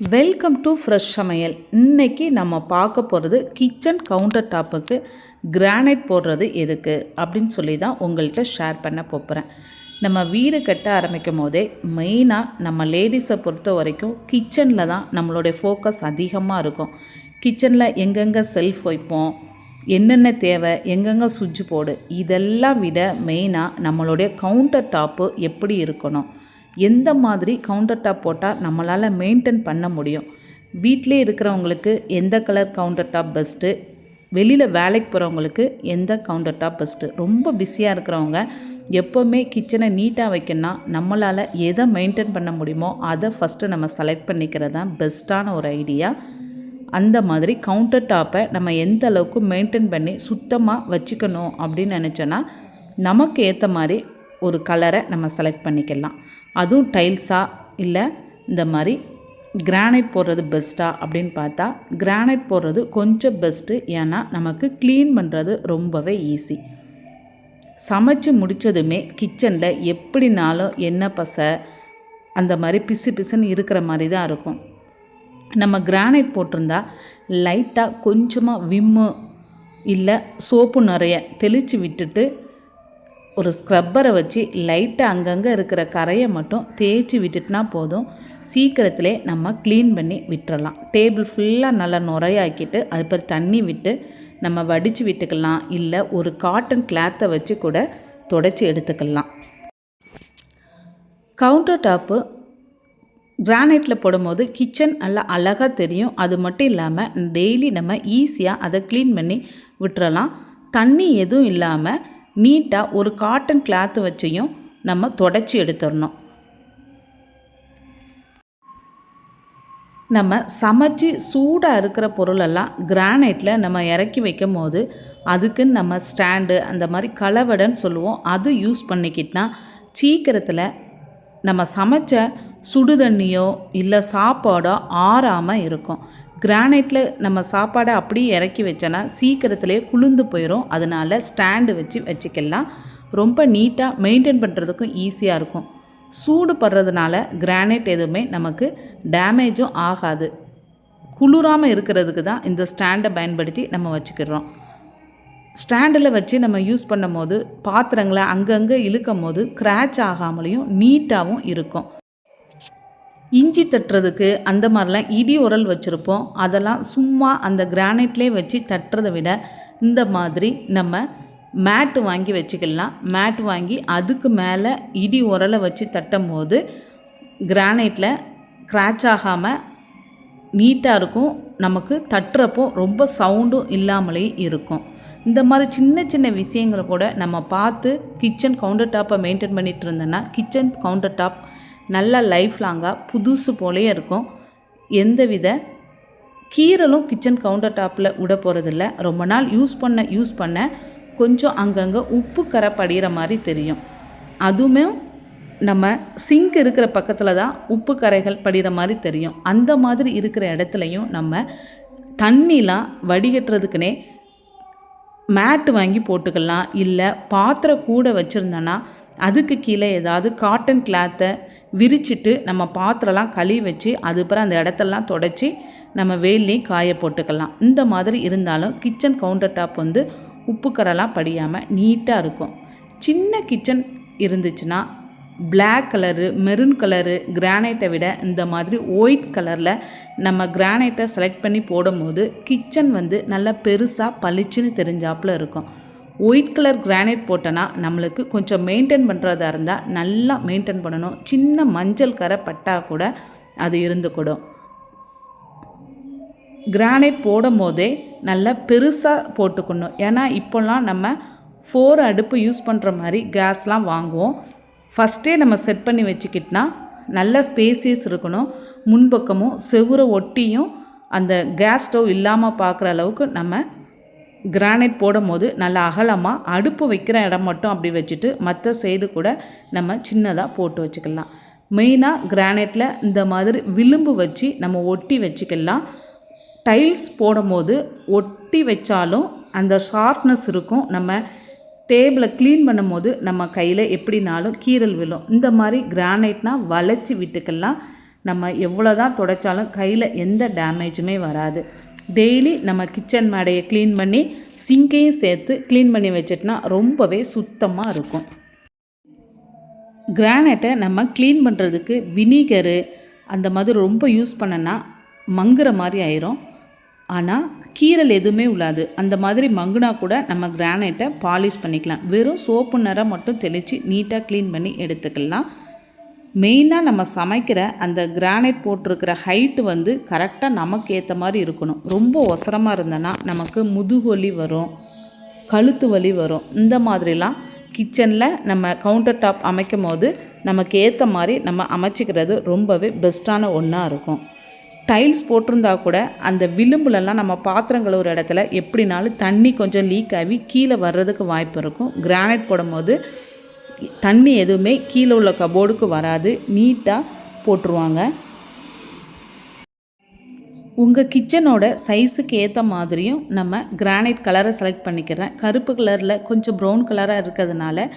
Welcome to fresh சமையல். இன்றைக்கி நம்ம பார்க்க போகிறது கிச்சன் கவுண்டர் டாப்புக்கு கிரானைட் போடுறது எதுக்கு? அப்படின்னு சொல்லி தான் உங்கள்கிட்ட ஷேர் பண்ண போகிறேன் நம்ம வீடு கட்ட ஆரம்பிக்கும் போதே மெயினாக நம்ம லேடிஸை பொறுத்த வரைக்கும் கிச்சனில் தான் நம்மளுடைய ஃபோக்கஸ் அதிகமாக இருக்கும். கிச்சனில் எங்கெங்கே செல்ஃப் வைப்போம் என்னென்ன தேவை எங்கெங்கே சுவிட்ச் போர்டு இதெல்லாம் விட மெயினாக நம்மளுடைய கவுண்டர் டாப்பு எப்படி இருக்கணும்? எந்த மாதிரி கவுண்டர் டாப் போட்டால் நம்மளால் மெயின்டைன் பண்ண முடியும்? வீட்டிலே இருக்கிறவங்களுக்கு எந்த கலர் கவுண்டர் டாப் பெஸ்ட்டு வெளியில் வேலைக்கு போகிறவங்களுக்கு எந்த கவுண்டர் டாப் பெஸ்ட்டு ரொம்ப பிஸியாக இருக்கிறவங்க எப்போவுமே கிச்சனை நீட்டாக வைக்கணும்னா நம்மளால் எதை மெயின்டைன் பண்ண முடியுமோ அதை ஃபஸ்ட்டு நம்ம செலக்ட் பண்ணிக்கிறது தான் பெஸ்ட்டான ஒரு ஐடியா அந்த மாதிரி கவுண்டர் டாப்பை நம்ம எந்த அளவுக்கு மெயின்டைன் பண்ணி சுத்தமாக வச்சுக்கணும் அப்படின்னு நினச்சோன்னா நமக்கு ஏற்ற மாதிரி ஒரு கலரை நம்ம செலக்ட் பண்ணிக்கலாம். அதுவும் டைல்ஸா இல்லை இந்த மாதிரி கிரானைட் போடுறது பெஸ்ட்டா அப்படின்னு பார்த்தா கிரானைட் போடுறது கொஞ்சம் பெஸ்ட்டு ஏன்னா நமக்கு க்ளீன் பண்ணுறது ரொம்பவே ஈஸி சமைச்சு முடித்ததுமே கிச்சனில் எப்படினாலும் எண்ணெய் பசை அந்த மாதிரி பிசு பிசுன்னு இருக்கிற மாதிரி தான் இருக்கும். நம்ம கிரானைட் போட்டிருந்தா லைட்டாக கொஞ்சமாக விம்மு இல்லை சோப்பு நிறைய தெளித்து விட்டுட்டு ஒரு ஸ்க்ரப்பரை வச்சு லைட்டாக அங்கங்கே இருக்கிற கரையை மட்டும் தேய்ச்சி விட்டுட்டுனா போதும். சீக்கிரத்திலே நம்ம க்ளீன் பண்ணி விட்டுறலாம். டேபிள் ஃபுல்லாக நல்லா நுரையாக்கிட்டு அது பிறகு தண்ணி விட்டு நம்ம வடித்து விட்டுக்கலாம். இல்லை ஒரு காட்டன் கிளாத்தை வச்சு கூட தொடச்சி எடுத்துக்கலாம். கவுண்டர் டாப்பு கிரானைட்டில் போடும்போது கிச்சன் நல்லா அழகாக தெரியும். அது மட்டும் இல்லாமல் டெய்லி நம்ம ஈஸியாக அதை க்ளீன் பண்ணி விட்டுறலாம். தண்ணி எதுவும் இல்லாமல் நீட்டாக ஒரு காட்டன் கிளாத்து வச்சையும் நம்ம தொடச்சி எடுத்துடணும். நம்ம சமைச்சு சூடாக இருக்கிற பொருளெல்லாம் கிரானைட்டில் நம்ம இறக்கி வைக்கும் போது அதுக்குன்னு நம்ம ஸ்டாண்டு அந்த மாதிரி கலவடைன்னு சொல்லுவோம். அது யூஸ் பண்ணிக்கிட்டா சீக்கிரத்தில் நம்ம சமைச்ச சுடு தண்ணியோ இல்லை சாப்பாடோ ஆறாமல் இருக்கும். கிரானைட்டில் நம்ம சாப்பாடை அப்படியே இறக்கி வச்சோன்னா சீக்கிரத்துலேயே குளிர்ந்து போயிடும் அதனால் ஸ்டாண்டு வச்சு வச்சுக்கலாம். ரொம்ப நீட்டாக மெயின்டைன் பண்ணுறதுக்கும் ஈஸியாக இருக்கும். சூடு படுறதுனால கிரானைட் எதுவுமே நமக்கு டேமேஜும் ஆகாது. குளிராமல் இருக்கிறதுக்கு தான் இந்த ஸ்டாண்டை பயன்படுத்தி நம்ம வச்சுக்கிறோம். ஸ்டாண்டில் வச்சு நம்ம யூஸ் பண்ணும் போது பாத்திரங்களை அங்கங்கே இழுக்கும் போது கிராச் ஆகாமலேயும் நீட்டாகவும் இருக்கும். இஞ்சி தட்டுறதுக்கு அந்த மாதிரிலாம் இடி உரல் வச்சுருப்போம். அதெல்லாம் சும்மா அந்த கிரானைட்லேயே வச்சு தட்டுறதை விட இந்த மாதிரி நம்ம மேட்டு வாங்கி வச்சுக்கலாம். மேட் வாங்கி அதுக்கு மேலே இடி உரலை வச்சு தட்டும் போது கிரானைட்டில் க்ராச் ஆகாமல் நீட்டாக இருக்கும். நமக்கு தட்டுறப்போ ரொம்ப சவுண்டும் இல்லாமலே இருக்கும். இந்த மாதிரி சின்ன சின்ன விஷயங்களை கூட நம்ம பார்த்து கிச்சன் கவுண்டர் டாப்பை மெயின்டைன் பண்ணிகிட்டு இருந்தோன்னா கிச்சன் கவுண்டர் டாப் நல்லா லைஃப் லாங்காக புதுசு போலே இருக்கும். எந்தவித கீரலும் கிச்சன் கவுண்டர் டாப்பில் விட போகிறதில்ல ரொம்ப நாள் யூஸ் பண்ண யூஸ் பண்ண கொஞ்சம் அங்கங்கே உப்பு கரை படிகிற மாதிரி தெரியும். அதுவுமே நம்ம சிங்க் இருக்கிற பக்கத்தில் தான் உப்பு கரைகள் படிகிற மாதிரி தெரியும். அந்த மாதிரி இருக்கிற இடத்துலையும் நம்ம தண்ணிலாம் வடிகட்டுறதுக்குனே மேட்டு வாங்கி போட்டுக்கலாம். இல்லை பாத்திரம் கூட வச்சுருந்தோன்னா அதுக்கு கீழே ஏதாவது காட்டன் கிளாத்தை விரிச்சிட்டு நம்ம பாத்திரம்லாம் கழுவி வச்சு அதுக்கப்புறம் அந்த இடத்தெல்லாம் தொடச்சி நம்ம வெயிலையும் காய போட்டுக்கலாம். இந்த மாதிரி இருந்தாலும் கிச்சன் கவுண்டர் டாப் வந்து உப்பு கரெல்லாம் படியாமல் நீட்டாக இருக்கும். சின்ன கிச்சன் இருந்துச்சுன்னா பிளாக் கலரு மெரூன் கலரு கிரானைட்டை விட இந்த மாதிரி ஒயிட் கலரில் நம்ம கிரானைட்டை செலக்ட் பண்ணி போடும்போது கிச்சன் வந்து நல்லா பெருசாக பளிச்சுன்னு தெரிஞ்சாப்புல இருக்கும். ஒயிட் கலர் கிரானைட் போட்டோன்னா நம்மளுக்கு கொஞ்சம் மெயின்டைன் பண்ணுறதா இருந்தால் நல்லா மெயின்டைன் பண்ணணும். சின்ன மஞ்சள் கரை பட்டால் கூட அது இருந்துக்கூடும் கிரானைட் போடும் போதே நல்லா பெருசாக போட்டுக்கணும். ஏன்னா இப்போல்லாம் நம்ம ஃபோர் அடுப்பு யூஸ் பண்ணுற மாதிரி கேஸ்லாம் வாங்குவோம். ஃபஸ்ட்டே நம்ம செட் பண்ணி வச்சுக்கிட்டோன்னா நல்ல ஸ்பேசியஸ் இருக்கணும். முன்பக்கமும் செவுரை ஒட்டியும் அந்த கேஸ் ஸ்டவ் இல்லாமல் பார்க்குற அளவுக்கு நம்ம கிரானைட் போடும் போது நல்லா அகலமாக அடுப்பு வைக்கிற இடம் மட்டும் அப்படி வச்சுட்டு மற்ற சைடு கூட நம்ம சின்னதாக போட்டு வச்சுக்கலாம். மெயினாக கிரானைட்டில் இந்த மாதிரி விளிம்பு வச்சு நம்ம ஒட்டி வச்சுக்கலாம். டைல்ஸ் போடும் போது ஒட்டி வச்சாலும் அந்த ஷார்ப்னஸ் இருக்கும். நம்ம டேபிளை க்ளீன் பண்ணும்போது நம்ம கையில் எப்படினாலும் கீரல் விழும். இந்த மாதிரி கிரானைட்னால் வளைச்சி விட்டுக்கெல்லாம் நம்ம எவ்வளோ தான் துடைச்சாலும் கையில் எந்த டேமேஜுமே வராது. டெய்லி நம்ம கிச்சன் மேடையை க்ளீன் பண்ணி சிங்கையும் சேர்த்து க்ளீன் பண்ணி வச்சிட்டோன்னா ரொம்பவே சுத்தமாக இருக்கும். கிரானைட்டை நம்ம க்ளீன் பண்ணுறதுக்கு வினிகரு அந்த மாதிரி ரொம்ப யூஸ் பண்ணனா மங்குற மாதிரி ஆயிரும். ஆனால் கீரல் எதுவுமே உள்ளாது. அந்த மாதிரி மங்குனா கூட நம்ம கிரானைட்டை பாலிஷ் பண்ணிக்கலாம். வெறும் சோப்பு நிறம் மட்டும் தெளித்து நீட்டாக க்ளீன் பண்ணி எடுத்துக்கலாம். மெயினாக நம்ம சமைக்கிற அந்த கிரானைட் போட்டிருக்கிற ஹைட்டு வந்து கரெக்டாக நமக்கு ஏற்ற மாதிரி இருக்கணும். ரொம்ப ஒசரமாக இருந்தேன்னா நமக்கு முதுகு வலி வரும் கழுத்து வலி வரும். இந்த மாதிரிலாம் கிச்சனில் நம்ம கவுண்டர் டாப் அமைக்கும் போது நமக்கு ஏற்ற மாதிரி நம்ம அமைச்சிக்கிறது ரொம்பவே பெஸ்ட்டான ஒன்றா இருக்கும். டைல்ஸ் போட்டிருந்தா கூட அந்த விளிம்புலலாம் நம்ம பாத்திரம் கழுவுற இடத்துல எப்படினாலும் தண்ணி கொஞ்சம் லீக் ஆகி கீழே வர்றதுக்கு வாய்ப்பு இருக்கும். கிரானைட் போடும்போது தண்ணி எதுவுமே கீழே உள்ள கபோர்டுக்கு வராது. நீட்டாக போட்டுருவாங்க. உங்கள் கிச்சனோட சைஸுக்கு ஏற்ற மாதிரியும் நம்ம கிரானைட் கலரை செலக்ட் பண்ணிக்கிறேன். கருப்பு கலரில் கொஞ்சம் ப்ரௌன் கலராக இருக்கிறதுனால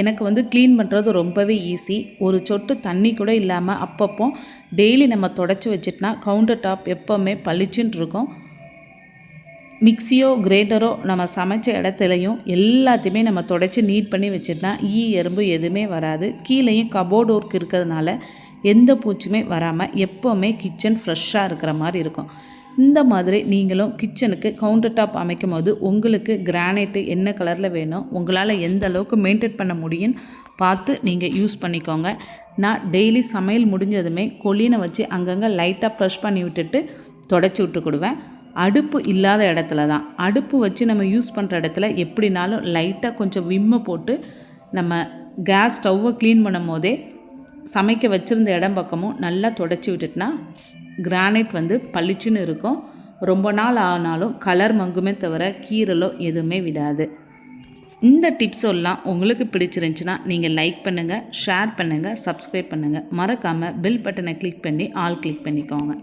எனக்கு வந்து க்ளீன் பண்ணுறது ரொம்பவே ஈஸி ஒரு சொட்டு தண்ணி கூட இல்லாமல் அப்பப்போ டெய்லி நம்ம தொடச்சி வச்சிட்டோன்னா கவுண்டர் டாப் எப்போவுமே பளிச்சுன்னு இருக்கும். மிக்சியோ கிரேட்டரோ நம்ம சமைச்ச இடத்துலையும் எல்லாத்தையுமே நம்ம தொடச்சி நீட் பண்ணி வச்சிட்டா ஈ எறும்பு எதுவுமே வராது. கீழேயும் கபோர்டு ஒர்க் இருக்கிறதுனால எந்த பூச்சுமே வராமல் எப்போவுமே கிச்சன் ஃப்ரெஷ்ஷாக இருக்கிற மாதிரி இருக்கும். இந்த மாதிரி நீங்களும் கிச்சனுக்கு கவுண்டர் டாப் அமைக்கும் போது உங்களுக்கு கிரானைட்டு என்ன கலரில் வேணும் உங்களால் எந்த அளவுக்கு மெயின்டைன் பண்ண முடியும்னு பார்த்து நீங்கள் யூஸ் பண்ணிக்கோங்க. நான் டெய்லி சமையல் முடிஞ்சதுமே கொல்லினை வச்சு அங்கங்கே லைட்டாக ப்ரெஷ் பண்ணி விட்டுட்டு தொடச்சி விட்டுக்கிடுவேன் அடுப்பு இல்லாத இடத்துல தான். அடுப்பு வச்சு நம்ம யூஸ் பண்ணுற இடத்துல எப்படினாலும் லைட்டாக கொஞ்சம் விம்மை போட்டு நம்ம கேஸ் ஸ்டவ்வை க்ளீன் பண்ணும் போதே சமைக்க வச்சுருந்த இடம் பக்கமும் நல்லா தொடச்சி விட்டுட்டுனா கிரானைட் வந்து பளிச்சுன்னு இருக்கும். ரொம்ப நாள் ஆனாலும் கலர் மங்குமே தவிர கீரலோ எதுவுமே விடாது. இந்த டிப்ஸ் எல்லாம் உங்களுக்கு பிடிச்சிருந்துச்சுன்னா நீங்கள் லைக் பண்ணுங்கள் ஷேர் பண்ணுங்கள் சப்ஸ்கிரைப் பண்ணுங்கள் மறக்காமல் பெல் பட்டனை கிளிக் பண்ணி ஆல் கிளிக் பண்ணிக்கோங்க.